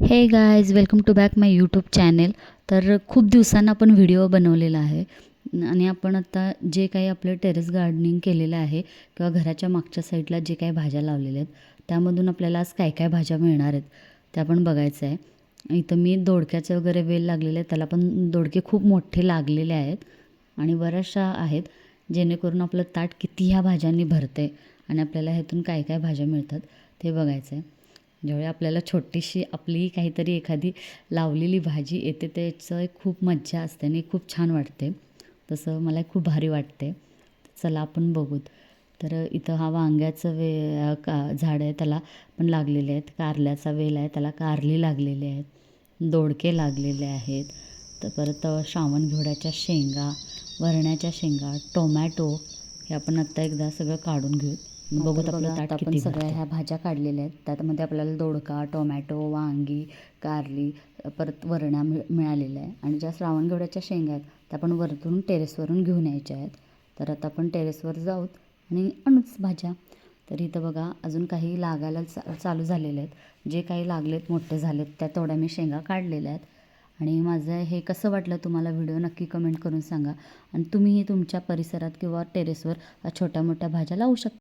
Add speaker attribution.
Speaker 1: Hey guys welcome to back my YouTube channel तर खूप दिवसांना आपण व्हिडिओ बनवलेला आहे. आणि आपण आता जे काही आपलं टेरेस गार्डनिंग केलेलं आहे किंवा घराच्या मागच्या साईडला जे काही भाज्या लावलेल्या आहेत त्यामधून आपल्याला आज काय काय भाज्या मिळणार आहेत त्या पण बघायचं आहे. इथं मी दोडक्याचे वगैरे वेल लागलेले आहेत त्याला पण दोडके खूप मोठे लागलेले आहेत. आणि बऱ्याचशा आहेत जेणेकरून आपलं ताट किती ह्या भाज्यांनी भरते आणि आपल्याला ह्यातून काय काय भाज्या मिळतात ते बघायचं आहे. ज्यावेळी आपल्याला छोटीशी आपली काहीतरी एखादी लावलेली भाजी येते त्याचं एक खूप मज्जा असते आणि खूप छान वाटते. तसं मला खूप भारी वाटते. चला आपण बघूत. तर इथं हा वांग्याचं वे का झाड आहे त्याला पण लागलेले आहेत. कारल्याचा वेल आहे त्याला कारली लागलेली आहेत. दोडके लागलेले आहेत. तर परत श्रावण घेवड्याच्या शेंगा वरण्याच्या शेंगा टोमॅटो हे आपण आत्ता एकदा सगळं काढून घेऊ. बघूत आपलं ताट आपण सगळ्या ह्या भाज्या काढलेल्या आहेत. त्यामध्ये आपल्याला दोडका टोमॅटो वांगी कारली परत वरण्या मिळ मिळालेल्या आहे आणि ज्या श्रावण घेवड्याच्या शेंगा आहेत त्या आपण वरतून टेरेसवरून घेऊन यायच्या आहेत. तर आता आपण टेरेसवर जाऊत आणि आणूच भाज्या. तर इथं बघा अजून काही लागायला चा चालू झालेले आहेत. जे काही लागलेत मोठे झालेत त्या तेवढ्या मी शेंगा काढलेल्या आहेत. आणि माझं हे कसं वाटलं तुम्हाला व्हिडिओ नक्की कमेंट करून सांगा. आणि तुम्हीही तुमच्या परिसरात किंवा टेरेसवर छोट्या मोठ्या भाज्या लावू शकता.